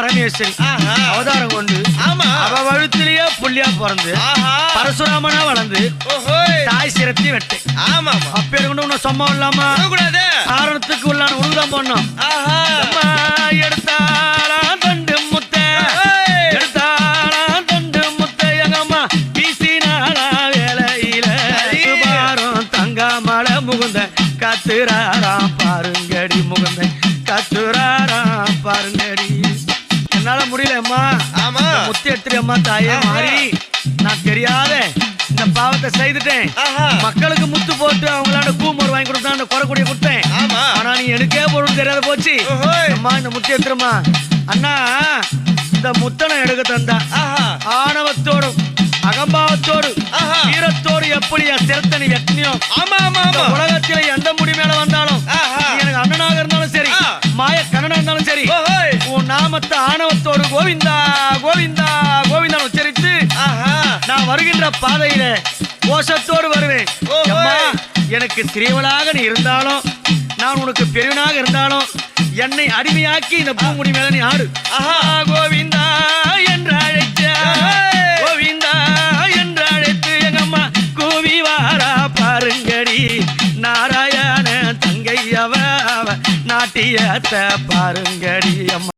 பரமேஸ்வரி. அவதாரம் கொண்டு ஆமா. அவ வழுத்திலேயே புள்ளியா பிறந்து பரசுராமனா வளர்ந்து தாய் சிரத்தி வெட்டு ஆமா அப்பேர் கொண்டு உன்னை சும்மா இல்லாம கூடாது காரணத்துக்கு உள்ளான உழுதான் பண்ணோம். எடுத்தாளா தண்டு முத்தை. எடுத்தாளா தண்டு முத்தை. எங்க அம்மா வீசினாளா வேலையில. பாரும் தங்க மலை முகுந்த. கத்துறாராம் பாருங்கடி முகுந்த. என்னால முடியல அம்மா ஆமா முத்தி எடுத்துரு அம்மா தாயே. மாறி நான் தெரியாத இந்த பாவத்தை செய்துட்டேன். மக்களுக்கு முத்து போட்டு அவங்களாண்ட கூமர் வாங்கி கொடுத்தா அந்த குறக்கூடிய கொடுத்தேன் ஆமா. ஆனா நீ எனக்கே பொருள் தெரியாத போச்சு. அம்மா இந்த முத்தி எடுத்துருமா அண்ணா இந்த முத்தனை எடுக்க தந்தா ஆணவத்தோடும் அகம்பாவத்தோடு. வீரத்தோடு எப்படி என் சிரத்தனை எத்தனையோ ஆமா ஆமா உலகத்தில எந்த முடி மேல வந்தாலும் எனக்கு அண்ணனாக இருந்தாலும் சரி. மாய கண்ணனா இருந்தாலும் சரி உன் நாமத்தை ஆணவத்தோடு கோவிந்தா கோவிந்தா கோவிந்தா உச்சரித்து ஆஹா நான் வருகின்ற பாதையில கோஷத்தோடு வருவேன். எனக்கு சிறியவளாக நீ இருந்தாலும் நான் உனக்கு பெரியவனாக இருந்தாலும் என்னை அடிமையாக்கி இந்த பூமுடி மேல நீ ஆடு. ஆஹா. கோவிந்தா என்று அழைத்த ஓஹோய். கோவிந்தா என்று அழைத்து எங்க அம்மா கூவி வாரா பாருங்கடி. நாராயண தங்கை அவ அவ நாட்டியத்தை பாருங்கடி அம்மா.